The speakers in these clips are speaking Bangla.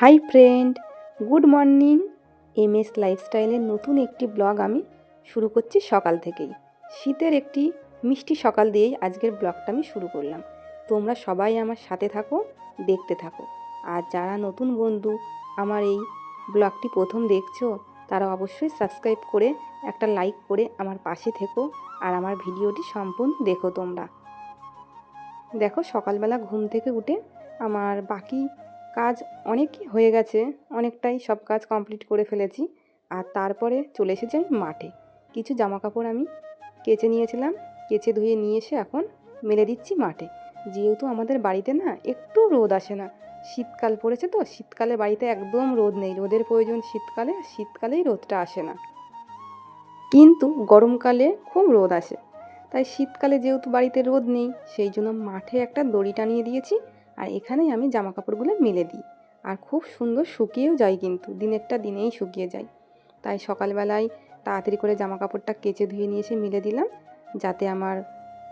Hi friend, good morning. M S লাইফস্টাইলের নতুন একটি ব্লগ আমি শুরু করছি সকাল থেকেই। শীতের একটি মিষ্টি সকাল দিয়েই আজকের ব্লগটা আমি শুরু করলাম। তোমরা সবাই আমার সাথে থাকো, দেখতে থাকো। আর যারা নতুন বন্ধু আমার এই ব্লগটি প্রথম দেখছ, তারা অবশ্যই সাবস্ক্রাইব করে একটা লাইক করে আমার পাশে থেকো আর আমার ভিডিওটি সম্পূর্ণ দেখো তোমরা। দেখো সকালবেলা ঘুম থেকে উঠে আমার বাকি কাজ অনেক হয়ে গেছে, অনেকটাই সব কাজ কমপ্লিট করে ফেলেছি। আর তারপরে চলে এসেছি আমি মাঠে। কিছু জামা কাপড় আমি কেচে নিয়েছিলাম, কেচে ধুয়ে নিয়ে এসে এখন মেলে দিচ্ছি মাঠে। যেহেতু আমাদের বাড়িতে না একটু রোদ আসে না, শীতকাল পড়েছে তো, শীতকালে বাড়িতে একদম রোদ নেই। রোদের প্রয়োজন শীতকালে শীতকালেই রোদটা আসে না। কিন্তু গরমকালে খুব রোদ আসে। তাই শীতকালে যেহেতু বাড়িতে রোদ নেই, সেই জন্য মাঠে একটা দড়ি টানিয়ে দিয়েছি। আর এখানেই আমি জামা কাপড়গুলো মেলে দিই। আর খুব সুন্দর শুকিয়েও যায় কিন্তু, দিনেরটা দিনেই শুকিয়ে যায়। তাই সকালবেলায় তাড়াতাড়ি করে জামা কাপড়টা কেচে ধুয়ে নিয়ে এসে মিলে দিলাম, যাতে আমার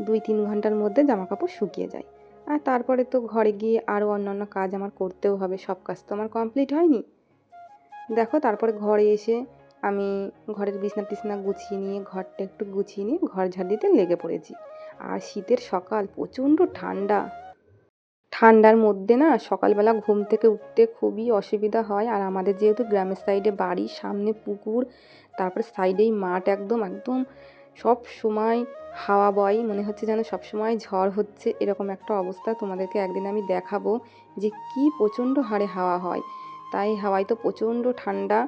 দুই তিন ঘণ্টার মধ্যে জামা কাপড় শুকিয়ে যায়। আর তারপরে তো ঘরে গিয়ে আরও অন্যান্য কাজ আমার করতেও হবে, সব কাজ তো আমার কমপ্লিট হয়নি। দেখো তারপরে ঘরে এসে আমি ঘরের বিছনা টিছনা গুছিয়ে নিয়ে, ঘরটা একটু গুছিয়ে নিয়ে ঘর ঝাড় দিতে লেগে পড়েছি। আর শীতের সকাল প্রচণ্ড ঠান্ডা। ঠান্ডার মধ্যে না সকালবেলা ঘুম থেকে উঠতে খুবই অসুবিধা হয়। আর আমাদের যেহেতু গ্রামের সাইডে বাড়ি, সামনে পুকুর, তারপরে সাইডেই মাঠ একদম একদম সব সময় হাওয়া বয়, মনে হচ্ছে যেন সব সময় ঝড় হচ্ছে, এরকম একটা অবস্থা তোমাদেরকে একদিন আমি দেখাবো যে কি প্রচণ্ড হারে হাওয়া হয়। তাই হাওয়ায় তো প্রচণ্ড ঠান্ডা,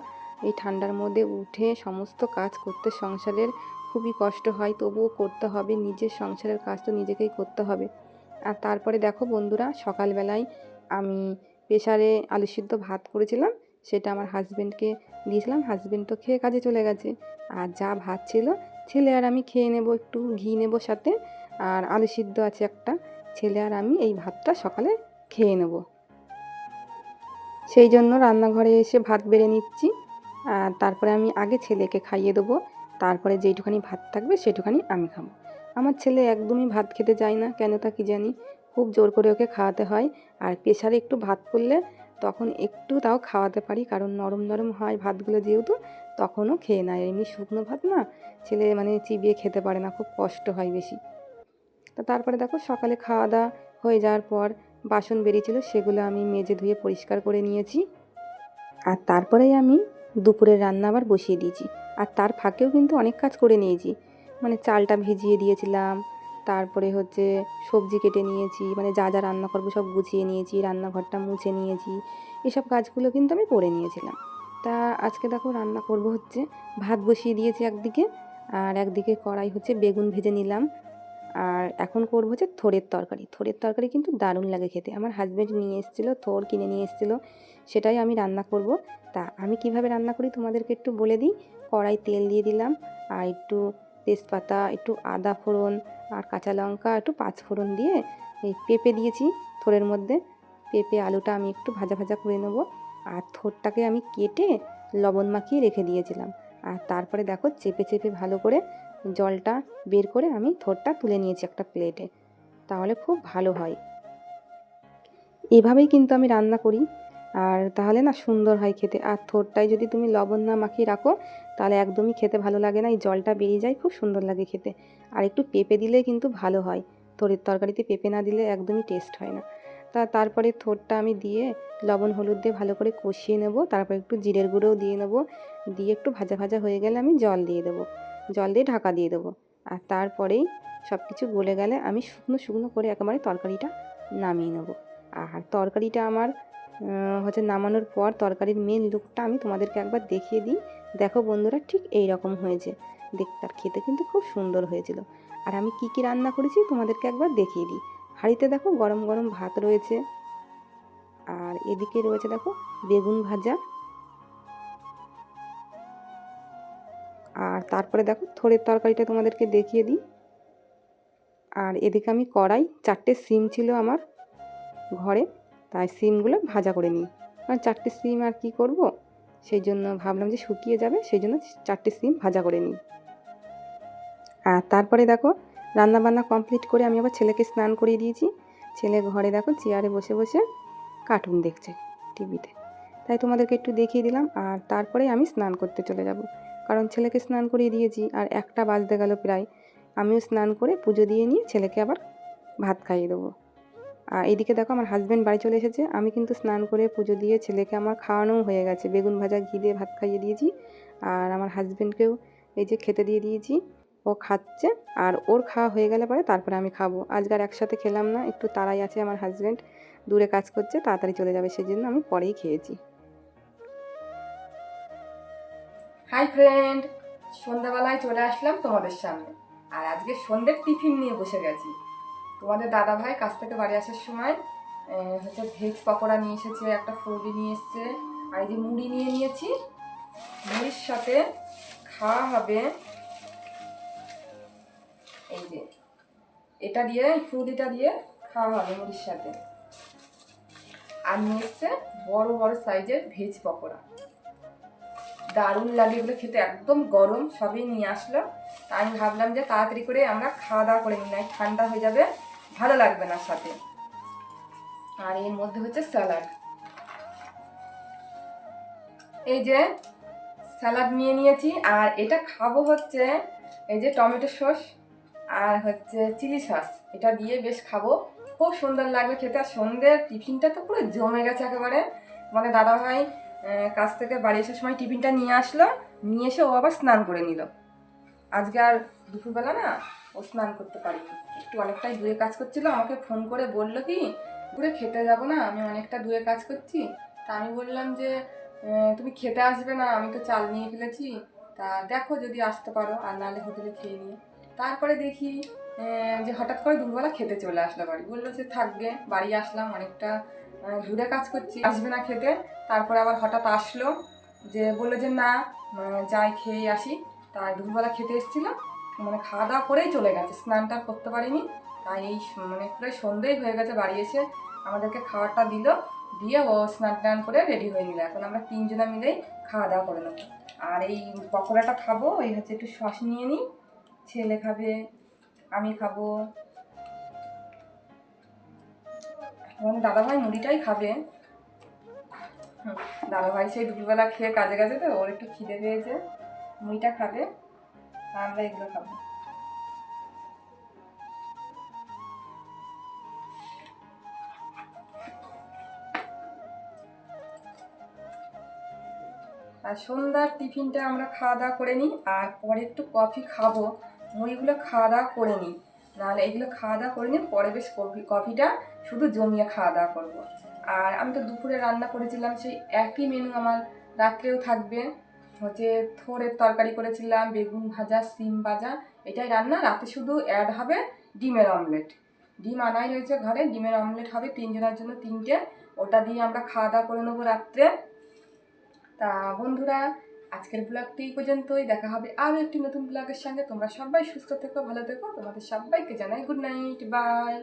এই ঠান্ডার মধ্যে উঠে সমস্ত কাজ করতে সংসারের খুবই কষ্ট হয়, তবুও করতে হবে, নিজের সংসারের কাজ তো নিজেকেই করতে হবে। আর তারপরে দেখো বন্ধুরা, সকালবেলায় আমি প্রেশারে আলু সিদ্ধ ভাত করেছিলাম, সেটা আমার হাজব্যান্ডকে দিয়েছিলাম। হাজব্যান্ড তো খেয়ে কাজে চলে গেছে। আর যা ভাত ছিল, ছেলে আর আমি খেয়ে নেব, একটু ঘি নেব সাথে। আর আলু সিদ্ধ আছে একটা, ছেলে আর আমি এই ভাতটা সকালে খেয়ে নেব। সেই জন্য রান্নাঘরে এসে ভাত বেড়ে নিচ্ছি। আর তারপরে আমি আগে ছেলেকে খাইয়ে দেবো, তারপরে যেইটুখানি ভাত থাকবে, সেটুখানি আমি খাব। আমার ছেলে একদমই ভাত খেতে চায় না, কেন তা কি জানি? খুব জোর করে ওকে খাওয়াতে হয়। আর প্রেশারে একটু ভাত করলে তখন একটু তাও খাওয়াতে পারি, কারণ নরম নরম হয় ভাতগুলো যেহেতু, তখনও খেয়ে নেয়। এমনি শুকনো ভাত না, ছেলে মানে চিবিয়ে খেতে পারে না, খুব কষ্ট হয় বেশি। তা তারপরে দেখো সকালে খাওয়া দাওয়া হয়ে যাওয়ার পর বাসন বেরিয়েছিল, সেগুলো আমি মেজে ধুয়ে পরিষ্কার করে নিয়েছি। আর তারপরেই আমি দুপুরের রান্না আবার বসিয়ে দিয়েছি। আর তার ফাঁকেও কিন্তু অনেক কাজ করে নিয়েছি। মানে চালটা ভিজিয়ে দিয়েছিলাম। তারপরে হচ্ছে সবজি কেটে নিয়েছি মানে যা যা রান্না করব সব গুছিয়ে নিয়েছি, রান্নাঘরটা মুছে নিয়েছি, এসব কাজগুলো কিন্তু আমি করে নিয়েছিলাম। তা আজকে দেখো রান্না করব হচ্ছে ভাত বসিয়ে দিয়েছি একদিকে, আর একদিকে কড়াই হচ্ছে বেগুন ভেজে নিলাম। আর এখন করব হচ্ছে থোড়ের তরকারি। থোড়ের তরকারি কিন্তু দারুণ লাগে খেতে। আমার হাজব্যান্ড নিয়ে এসেছিল থোর কিনে নিয়ে এসেছিল, সেটাই আমি রান্না করব। তা আমি কীভাবে রান্না করি তোমাদেরকে একটু বলে দিই। কড়াই তেল দিয়ে দিলাম, আর একটু তেজপাতা, একটু আদা ফোড়ন আর কাঁচা লঙ্কা একটু পাঁচ ফোড়ন দিয়ে এই পেঁপে দিয়েছি থোড়ের মধ্যে। পেঁপে আলুটা আমি একটু ভাজা ভাজা করে নেব। আর থোরটাকে আমি কেটে লবণ মাখিয়ে রেখে দিয়েছিলাম। আর তারপরে দেখো চেপে চেপে ভালো করে জলটা বের করে আমি থোরটা তুলে নিয়েছি একটা প্লেটে। তাহলে খুব ভালো হয়। এভাবেই কিন্তু আমি রান্না করি। আর তাহলে না সুন্দর হয় খেতে। আর থোড়টায় যদি তুমি লবণ না মাখিয়ে রাখো, তাহলে একদমই খেতে ভালো লাগে না। এই জলটা বেরিয়ে যায়, খুব সুন্দর লাগে খেতে। আর একটু পেঁপে দিলে কিন্তু ভালো হয়। থোড়ের তরকারিতে পেঁপে না দিলে একদমই টেস্ট হয় না। তা তারপরে থোড়টা আমি দিয়ে লবণ হলুদ দিয়ে ভালো করে কষিয়ে নেব। তারপর একটু জিরের গুঁড়োও দিয়ে নেব। দিয়ে একটু ভাজা ভাজা হয়ে গেলে আমি জল দিয়ে দেবো। জল দিয়ে ঢাকা দিয়ে দেবো। আর তারপরেই সব কিছু গলে গেলে আমি শুকনো শুকনো করে একেবারে তরকারিটা নামিয়ে নেব। আর তরকারিটা আমার হচ্ছে নামানোর পর তরকারির মেন লুকটা আমি তোমাদেরকে একবার দেখিয়ে দিই। দেখো বন্ধুরা, ঠিক এই রকম হয়েছে। দেখতে আর খেতে কিন্তু খুব সুন্দর হয়েছিল। আর আমি কি কি রান্না করেছি তোমাদেরকে একবার দেখিয়ে দিই। হাঁড়িতে দেখো গরম গরম ভাত রয়েছে। আর এদিকে রয়েছে দেখো বেগুন ভাজা। আর তারপরে দেখো থোড়ের তরকারিটা তোমাদেরকে দেখিয়ে দিই। আর এদিকে আমি কড়াই, চারটে সিম ছিল আমার ঘরে। তাই সিমগুলো ভাজা করে নিই। কারণ চারটে সিম আর কি করব? সেই জন্য ভাবলাম যে শুকিয়ে যাবে, সেই জন্য চারটে সিম ভাজা করে নিই। আর তারপরে দেখো রান্না বান্না কমপ্লিট করে আমি আবার ছেলেকে স্নান করিয়ে দিয়েছি। ছেলে ঘরে দেখো চেয়ারে বসে বসে কার্টুন দেখছে টিভিতে। তাই তোমাদেরকে একটু দেখিয়ে দিলাম আর তারপরে আমি স্নান করতে চলে যাব। কারণ ছেলেকে স্নান করিয়ে দিয়েছি আর একটা বাজতে গেল প্রায়। আমিও স্নান করে পুজো দিয়ে নিয়ে ছেলেকে আবার ভাত খাইয়ে দেবো। আর এইদিকে দেখো আমার হাজব্যান্ড বাড়ি চলে এসেছে। আমি কিন্তু স্নান করে পুজো দিয়ে ছেলেকে আমার খাওয়ানোও হয়ে গেছে। বেগুন ভাজা, ঘি দিয়ে ভাত খাইয়ে দিয়েছি। আর আমার হাজব্যান্ডকেও এই যে খেতে দিয়ে দিয়েছি। ও খাচ্ছে আর ওর খাওয়া হয়ে গেলে পরে তারপরে আমি খাব। আজকে আর একসাথে খেলাম না, একটু তাড়াই আছে আমার হাজব্যান্ড দূরে কাজ করছে, তাড়াতাড়ি চলে যাবে সেই জন্য আমি পরেই খেয়েছি। হাই ফ্রেন্ড সন্ধ্যাবেলায় চলে আসলাম তোমাদের সামনে। আর আজকে সন্ধ্যের টিফিন নিয়ে বসে গেছি। তোমাদের দাদা ভাই কাছ থেকে বাড়ি আসার সময় হচ্ছে ভেজ পকোড়া নিয়ে এসেছে, একটা ফুলবি নিয়ে এসেছে, আর এই যে মুড়ি নিয়ে নিয়েছি, মুড়ির সাথে খাওয়া হবে এই যে। এটা দিয়ে ফুলবিটা দিয়ে খাওয়া হবে মুড়ির সাথে। আর নিয়ে এসছে বড় বড় সাইজের ভেজ পকোড়া। দারুণ লাগে এগুলো খেতে, একদম গরম, সবই নিয়ে আসলো তা আমি ভাবলাম যে তাড়াতাড়ি করে আমরা খাওয়া দাওয়া করে নিই ঠান্ডা হয়ে যাবে। ভালো লাগবে না সাথে। আর এর মধ্যে হচ্ছে স্যালাড। এই যে স্যালাড নিয়ে নিয়েছি, আর এটা খাব হচ্ছে এই যে টমেটো সস আর হচ্ছে চিলি সস। এটা দিয়ে বেশ খাব। খুব সুন্দর লাগবে খেতে। আর সন্ধ্যের টিফিনটা তো পুরো জমে গেছে একেবারে। মানে দাদা ভাই কাছ থেকে বাড়ি আসার সময় টিফিনটা নিয়ে আসলো। নিয়ে এসে ও আবার স্নান করে নিল। আজকে আর দুপুরবেলা না ও স্নান করতে পারিনি। একটু অনেকটাই দূরে কাজ করছিল, আমাকে ফোন করে বলল কি দূরে খেতে যাব না, আমি অনেকটা দূরে কাজ করছি। তা আমি বললাম যে তুমি খেতে আসবে না, আমি তো চাল নিয়ে ফেলেছি। তা দেখো যদি আসতে পারো, আর নাহলে হোটেলে খেয়ে নিয়ে। তারপরে দেখি যে হঠাৎ করে দুপুরবেলা খেতে চলে আসলো বাড়ি। বলল যে থাকবে বাড়ি আসলাম, অনেকটা দূরে কাজ করছি। আসবে না খেতে? তারপরে আবার হঠাৎ আসলো, যে বলল যে, না যাই খেয়ে আসি। তাই দুপুরবেলা খেতে এসেছিল মানে খাওয়া দাওয়া করেই চলে গেছে স্নানটা করতে পারিনি। তাই এই মানে প্রায় সন্ধ্যেই হয়ে গেছে, বাড়ি এসে আমাদেরকে খাবারটা দিল, দিয়ে ও স্নান টান করে রেডি হয়ে নিল। এখন আমরা তিনজনা মিলেই খাওয়া দাওয়া করে নেব। আর এই পকোড়াটা খাব, এই হচ্ছে একটু সস নিয়ে নিই। ছেলে খাবে, আমি খাব। এবং দাদাভাই মুড়িটাই খাবে। দাদাভাই সেই দুপুরবেলা খেয়ে কাজে গেছে তো, ওর একটু খিদে পেয়েছে, মুড়িটা খাবে। আমরা এগুলো খাব। আর সন্ধ্যার টিফিনটা আমরা খাওয়া দাওয়া করে নিই, আর পরে একটু কফি খাব। মুড়িগুলো খাওয়া দাওয়া করে নিই। নাহলে এগুলো খাওয়া দাওয়া করে নিই পরে বেশ কফি কফিটা শুধু জমিয়ে খাওয়া দাওয়া করব। আর আমি তো দুপুরে রান্না করেছিলাম, সেই একই মেনু আমার রাত্রেও থাকবে। হচ্ছে থোরের তরকারি করেছিলাম, বেগুন ভাজা, সিম ভাজা, এটাই রান্না। রাতে শুধু অ্যাড হবে ডিমের অমলেট ডিম আনাই রয়েছে ঘরে, ডিমের অমলেট হবে তিনজনের জন্য তিনটে। ওটা দিয়ে আমরা খাওয়া দাওয়া করে নেব রাত্রে। তা বন্ধুরা, আজকের ব্লগটি এই পর্যন্তই। দেখা হবে আরও একটি নতুন ব্লগের সঙ্গে। তোমরা সবাই সুস্থ থেকো, ভালো থেকো। তোমাদের সবাইকে জানাই গুড নাইট বাই